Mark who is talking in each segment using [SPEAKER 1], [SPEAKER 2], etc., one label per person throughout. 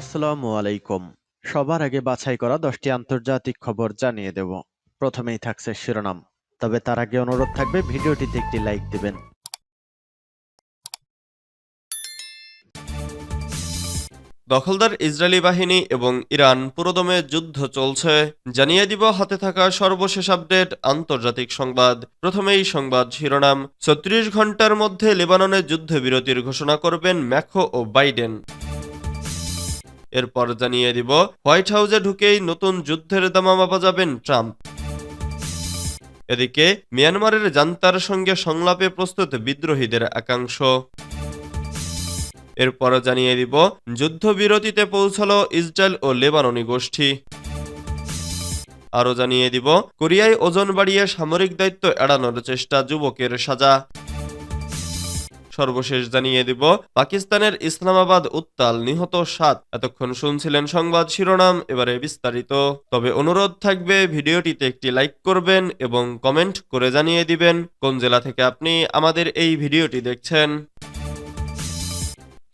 [SPEAKER 1] আসসালামু আলাইকুম সবার আগে বাছাই করা দশটি আন্তর্জাতিক খবর জানিয়ে দেব প্রথমেই থাকছে শিরোনাম তবে তার আগে অনুরোধ থাকবে ভিডিওটিতে একটি লাইক দেবেন দখলদার ইসরায়েলি বাহিনী এবং ইরান পুরোদমে যুদ্ধ চলছে জানিয়ে দিব হাতে থাকা সর্বশেষ আপডেট আন্তর্জাতিক সংবাদ প্রথমেই সংবাদ শিরোনাম ছত্রিশ ঘন্টার মধ্যে লেবাননে যুদ্ধবিরতির ঘোষণা করবেন ম্যাখো ও বাইডেন এরপর জানিয়ে দিব হোয়াইট হাউসে ঢুকেই নতুন যুদ্ধের দামামা বাজাবেন ট্রাম্প এদিকে মিয়ানমারের জান্তার সঙ্গে সংলাপে প্রস্তুত বিদ্রোহীদের একাংশ এরপর জানিয়ে দিব যুদ্ধবিরতিতে পৌঁছল ইসরায়েল ও লেবাননি গোষ্ঠী আরও জানিয়ে দিব কোরিয়ায় ওজন বাড়িয়ে সামরিক দায়িত্ব এড়ানোর চেষ্টা যুবকের সাজা সর্বশেষ জানিয়ে দিব পাকিস্তানের ইসলামাবাদ উত্তাল নিহত সাত এতক্ষণ শুনছিলেন সংবাদ শিরোনাম এবারে বিস্তারিত তবে অনুরোধ থাকবে ভিডিওটিতে একটি লাইক করবেন এবং কমেন্ট করে জানিয়ে দিবেন কোন জেলা থেকে আপনি আমাদের এই ভিডিওটি দেখছেন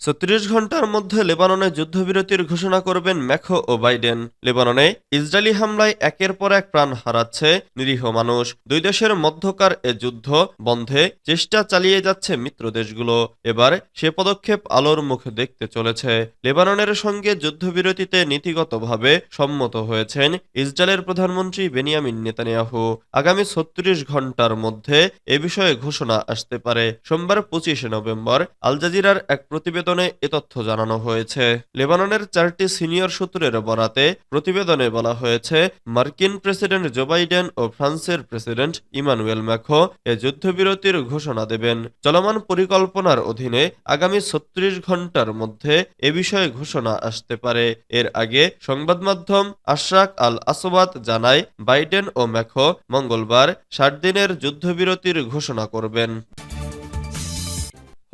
[SPEAKER 1] ছত্রিশ ঘন্টার মধ্যে লেবাননে যুদ্ধবিরতির ঘোষণা করবেন ম্যাখো ও বাইডেন লেবাননে ইসরায়েলি হামলায় একের পর এক প্রাণ হারাচ্ছে নিরীহ মানুষ দুই দেশের মধ্যকার এ যুদ্ধ বন্ধে চেষ্টা চালিয়ে যাচ্ছে মিত্র দেশগুলো এবার সে পদক্ষেপ আলোর মুখে দেখতে চলেছে লেবাননের সঙ্গে যুদ্ধবিরতিতে নীতিগতভাবে সম্মত হয়েছেন ইসরায়েলের প্রধানমন্ত্রী বেনিয়ামিন নেতানিয়াহু আগামী ছত্রিশ ঘন্টার মধ্যে এ বিষয়ে ঘোষণা আসতে পারে সোমবার পঁচিশে নভেম্বর আল জাজিরার এক প্রতিবেদন প্রতিবেদনে এ তথ্য জানানো হয়েছে লেবাননের চারটি সিনিয়র সূত্রের বরাতে প্রতিবেদনে বলা হয়েছে মার্কিন প্রেসিডেন্ট জো বাইডেন ও ফ্রান্সের প্রেসিডেন্ট ইমানুয়েল ম্যাখো এ যুদ্ধবিরতির ঘোষণা দেবেন চলমান পরিকল্পনার অধীনে আগামী ছত্রিশ ঘন্টার মধ্যে এ বিষয়ে ঘোষণা আসতে পারে এর আগে সংবাদ মাধ্যম আশরাক আল আসবাদ জানায় বাইডেন ও ম্যাখো মঙ্গলবার ষাট দিনের যুদ্ধবিরতির ঘোষণা করবেন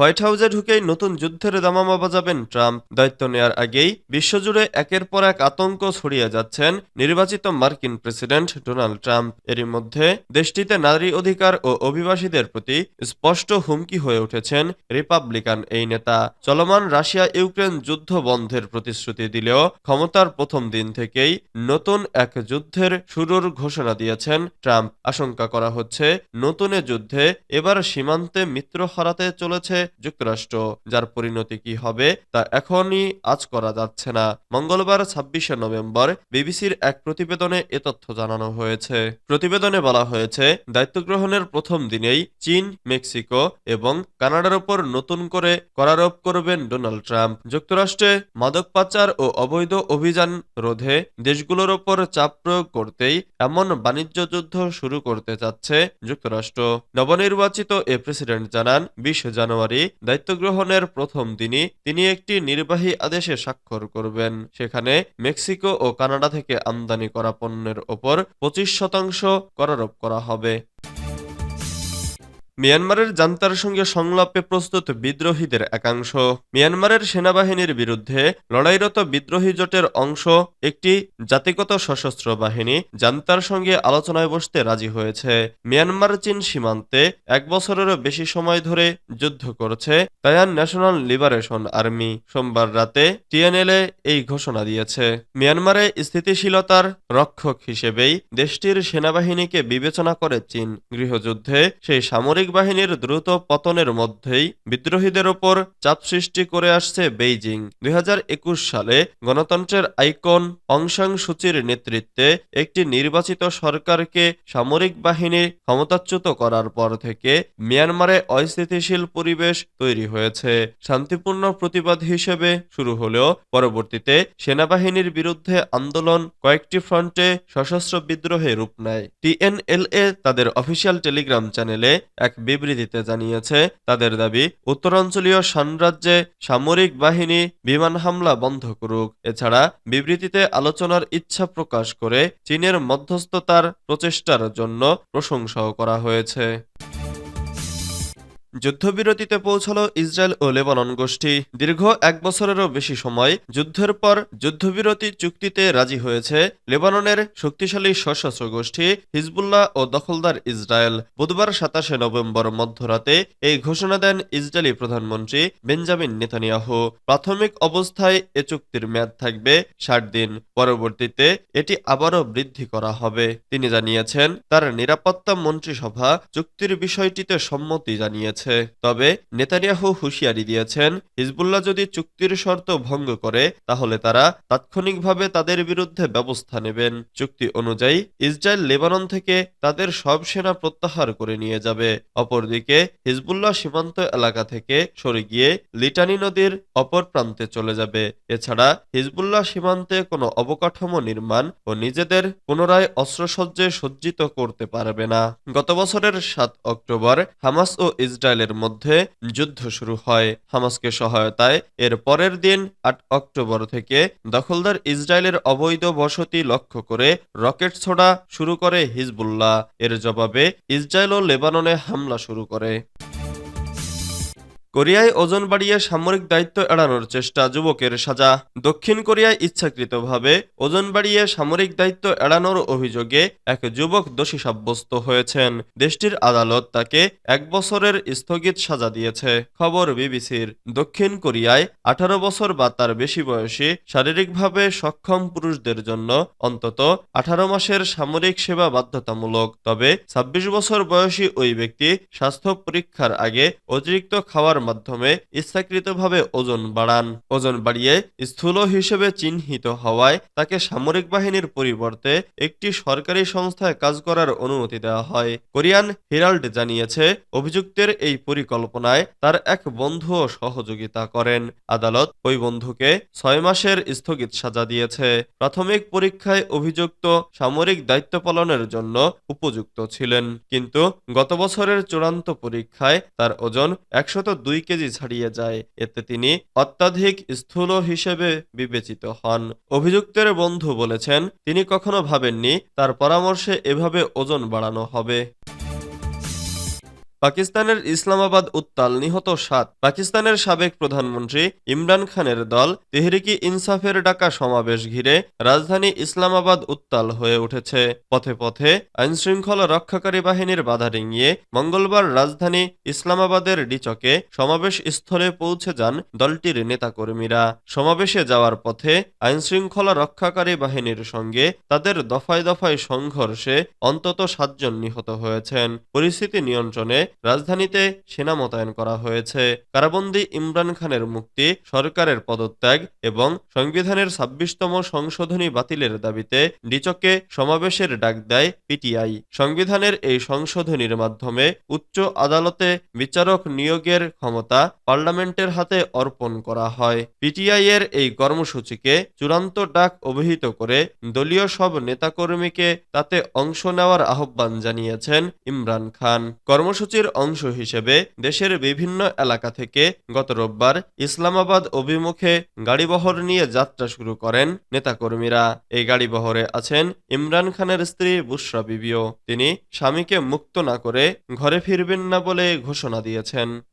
[SPEAKER 1] হোয়াইট হাউসে ঢুকেই নতুন যুদ্ধের দামামা বাজাবেন ট্রাম্প দায়িত্ব নেয়ার আগেই বিশ্বজুড়ে একের পর এক আতঙ্ক ছড়িয়ে যাচ্ছেন নির্বাচিত মার্কিন প্রেসিডেন্ট ডোনাল্ড ট্রাম্প এরই মধ্যে দেশটিতে নারী অধিকার ও অভিবাসীদের প্রতি স্পষ্ট হুমকি হয়ে উঠেছেন রিপাবলিকান এই নেতা চলমান রাশিয়া ইউক্রেন যুদ্ধ বন্ধের প্রতিশ্রুতি দিলেও ক্ষমতার প্রথম দিন থেকেই নতুন এক যুদ্ধের শুরুর ঘোষণা দিয়েছেন ট্রাম্প আশঙ্কা করা হচ্ছে নতুন যুদ্ধে এবার সীমান্তে মিত্র হারাতে চলেছে যুক্তরাষ্ট্র যার পরিণতি কি হবে তা এখনই আজ করা যাচ্ছে না মঙ্গলবার ছাব্বিশে নভেম্বর বিবিসির এক প্রতিবেদনে এ তথ্য জানানো হয়েছে প্রতিবেদনে বলা হয়েছে দায়িত্ব গ্রহণের প্রথম দিনেই চীন মেক্সিকো এবং কানাডার ওপর নতুন করে করারোপ করবেন ডোনাল্ড ট্রাম্প যুক্তরাষ্ট্রে মাদক পাচার ও অবৈধ অভিযান রোধে দেশগুলোর ওপর চাপ প্রয়োগ করতেই এমন বাণিজ্য যুদ্ধ শুরু করতে যাচ্ছে যুক্তরাষ্ট্র নবনির্বাচিত এ প্রেসিডেন্ট জানান বিশ জানুয়ারি আলী দায়িত্ব গ্রহণের প্রথম দিনই তিনি একটি নির্বাহী আদেশে স্বাক্ষর করবেন সেখানে মেক্সিকো ও কানাডা থেকে আমদানি করা পণ্যের ওপর পঁচিশ শতাংশ করারোপ করা হবে মিয়ানমারের জান্তার সঙ্গে সংলাপে প্রস্তুত বিদ্রোহীদের একাংশ মিয়ানমারের সেনাবাহিনীর বিরুদ্ধে লড়াইরত বিদ্রোহী জোটের অংশ একটি জাতিগত সশস্ত্র বাহিনী জান্তার সঙ্গে আলোচনায় বসতে রাজি হয়েছে মিয়ানমার চীন সীমান্তে এক বছরেরও বেশি সময় ধরে যুদ্ধ করছে তায়ান ন্যাশনাল লিবারেশন আর্মি সোমবার রাতে টিএনএলএ এই ঘোষণা দিয়েছে মিয়ানমারে স্থিতিশীলতার রক্ষক হিসেবেই দেশটির সেনাবাহিনীকে বিবেচনা করে চীন গৃহযুদ্ধে সেই সামরিক সামরিক বাহিনীর দ্রুত পতনের মধ্যেই বিদ্রোহীদের ওপর চাপ সৃষ্টি করে আসছে বেইজিং দুই সালে গণতন্ত্রের আইকন অংশাং সূচির নেতৃত্বে একটি নির্বাচিত সরকারকে সামরিক বাহিনী ক্ষমতাচ্যুত করার পর থেকে মিয়ানমারে অস্থিতিশীল পরিবেশ তৈরি হয়েছে শান্তিপূর্ণ প্রতিবাদ হিসেবে শুরু হলেও পরবর্তীতে সেনাবাহিনীর বিরুদ্ধে আন্দোলন কয়েকটি ফ্রন্টে সশস্ত্র বিদ্রোহে রূপ নেয় টিএনএলএ তাদের অফিসিয়াল টেলিগ্রাম চ্যানেলে এক বিবৃতিতে জানিয়েছে তাদের দাবি উত্তরাঞ্চলীয় সাম্রাজ্যে সামরিক বাহিনী বিমান হামলা বন্ধ করুক এছাড়া বিবৃতিতে আলোচনার ইচ্ছা প্রকাশ করে চীনের মধ্যস্থতার প্রচেষ্টার জন্য প্রশংসাও করা হয়েছে যুদ্ধবিরতিতে পৌঁছালো ইসরায়েল ও লেবানন গোষ্ঠী দীর্ঘ এক বছরেরও বেশি সময় যুদ্ধের পর যুদ্ধবিরতি চুক্তিতে রাজি হয়েছে লেবাননের শক্তিশালী সশস্ত্র গোষ্ঠী হিজবুল্লাহ ও দখলদার ইসরায়েল বুধবার সাতাশে নভেম্বর মধ্যরাতে এই ঘোষণা দেন ইসরায়েলি প্রধানমন্ত্রী বেঞ্জামিন নেতানিয়াহু প্রাথমিক অবস্থায় এ চুক্তির মেয়াদ থাকবে ষাট দিন পরবর্তীতে এটি আবারও বৃদ্ধি করা হবে তিনি জানিয়েছেন তার নিরাপত্তা মন্ত্রিসভা চুক্তির বিষয়টিতে সম্মতি জানিয়েছে হয়েছে তবে নেতানিয়াহু হুঁশিয়ারি দিয়েছেন হিজবুল্লাহ যদি চুক্তির শর্ত ভঙ্গ করে তাহলে তারা তাৎক্ষণিকভাবে তাদের বিরুদ্ধে ব্যবস্থা নেবেন চুক্তি অনুযায়ী ইসরায়েল লেবানন থেকে তাদের সব সেনা প্রত্যাহার করে নিয়ে যাবে অপরদিকে হিজবুল্লাহ সীমান্ত এলাকা থেকে সরে গিয়ে লিটানি নদীর অপর প্রান্তে চলে যাবে এছাড়া হিজবুল্লাহ সীমান্তে কোনো অবকাঠামো নির্মাণ ও নিজেদের পুনরায় অস্ত্রসজ্জে সজ্জিত করতে পারবে না গত বছরের সাত অক্টোবর হামাস ও ইসরায়েল ইসরায়েলের মধ্যে যুদ্ধ শুরু হয় হামাসকে সহায়তায় এর পরের দিন আট অক্টোবর থেকে দখলদার ইসরায়েলের অবৈধ বসতি লক্ষ্য করে রকেট ছোড়া শুরু করে হিজবুল্লাহ এর জবাবে ইসরায়েল ও লেবাননে হামলা শুরু করে কোরিয়ায় ওজন বাড়িয়ে সামরিক দায়িত্ব এড়ানোর চেষ্টা যুবকের সাজা দক্ষিণ কোরিয়ায় ইচ্ছাকৃতভাবে ওজন বাড়িয়ে সামরিক দায়িত্ব এড়ানোর অভিযোগে এক যুবক দোষী সাব্যস্ত হয়েছেন দেশটির আদালত তাকে এক বছরের স্থগিত সাজা দিয়েছে খবর বিবিসির দক্ষিণ কোরিয়ায় আঠারো বছর বা তার বেশি বয়সী শারীরিকভাবে সক্ষম পুরুষদের জন্য অন্তত আঠারো মাসের সামরিক সেবা বাধ্যতামূলক তবে ছাব্বিশ বছর বয়সী ওই ব্যক্তি স্বাস্থ্য পরীক্ষার আগে অতিরিক্ত খাওয়ার মাধ্যমে ইচ্ছাকৃতভাবে ওজন বাড়ান ওজন বাড়িয়ে স্থূল হিসেবে চিহ্নিত হওয়ায় তাকে সামরিক বাহিনীর পরিবর্তে একটি সরকারি সংস্থায় কাজ করার অনুমতি দেওয়া হয় কোরিয়ান হেরাল্ড জানিয়েছে অভিযুক্তের এই পরিকল্পনায় তার এক বন্ধুও সহযোগিতা করেন আদালত ওই বন্ধুকে ছয় মাসের স্থগিত সাজা দিয়েছে প্রাথমিক পরীক্ষায় অভিযুক্ত সামরিক দায়িত্ব পালনের জন্য উপযুক্ত ছিলেন কিন্তু গত বছরের চূড়ান্ত পরীক্ষায় তার ওজন একশত দুই কেজি ছাড়িয়ে যায় এতে তিনি অত্যাধিক স্থূল হিসেবে বিবেচিত হন অভিযুক্তের বন্ধু বলেছেন তিনি কখনো ভাবেননি তার পরামর্শে এভাবে ওজন বাড়ানো হবে পাকিস্তানের ইসলামাবাদ উত্তাল নিহত সাত পাকিস্তানের সাবেক প্রধানমন্ত্রী ইমরান খানের দল তেহরিকি ইনসাফের ডাকা সমাবেশ ঘিরে রাজধানী ইসলামাবাদ উত্তাল হয়ে উঠেছে পথে পথে আইনশৃঙ্খলা রক্ষাকারী বাহিনীর বাধা ডিঙিয়ে মঙ্গলবার রাজধানী ইসলামাবাদের ডিচকে সমাবেশ স্থলে পৌঁছে যান দলটির নেতাকর্মীরা সমাবেশে যাওয়ার পথে আইনশৃঙ্খলা রক্ষাকারী বাহিনীর সঙ্গে তাদের দফায় দফায় সংঘর্ষে অন্তত সাতজন নিহত হয়েছেন পরিস্থিতি নিয়ন্ত্রণে রাজধানীতে সেনা মোতায়েন করা হয়েছে কারাবন্দী ইমরান খানের মুক্তি সরকারের পদত্যাগ এবং সংবিধানের ছাব্বিশতম সংশোধনী বাতিলের দাবিতে ডিচকে সমাবেশের ডাক দেয় পিটিআই সংবিধানের এই সংশোধনীর মাধ্যমে উচ্চ আদালতে বিচারক নিয়োগের ক্ষমতা পার্লামেন্টের হাতে অর্পণ করা হয় পিটিআই এর এই কর্মসূচিকে চূড়ান্ত ডাক অভিহিত করে দলীয় সব নেতাকর্মীকে তাতে অংশ নেওয়ার আহ্বান জানিয়েছেন ইমরান খান কর্মসূচি কর্মসূচির অংশ হিসেবে দেশের বিভিন্ন এলাকা থেকে গত রোববার ইসলামাবাদ অভিমুখে গাড়িবহর নিয়ে যাত্রা শুরু করেন নেতাকর্মীরা এই গাড়িবহরে আছেন ইমরান খানের স্ত্রী বুশরা বিবিও তিনি স্বামীকে মুক্ত না করে ঘরে ফিরবেন না বলে ঘোষণা দিয়েছেন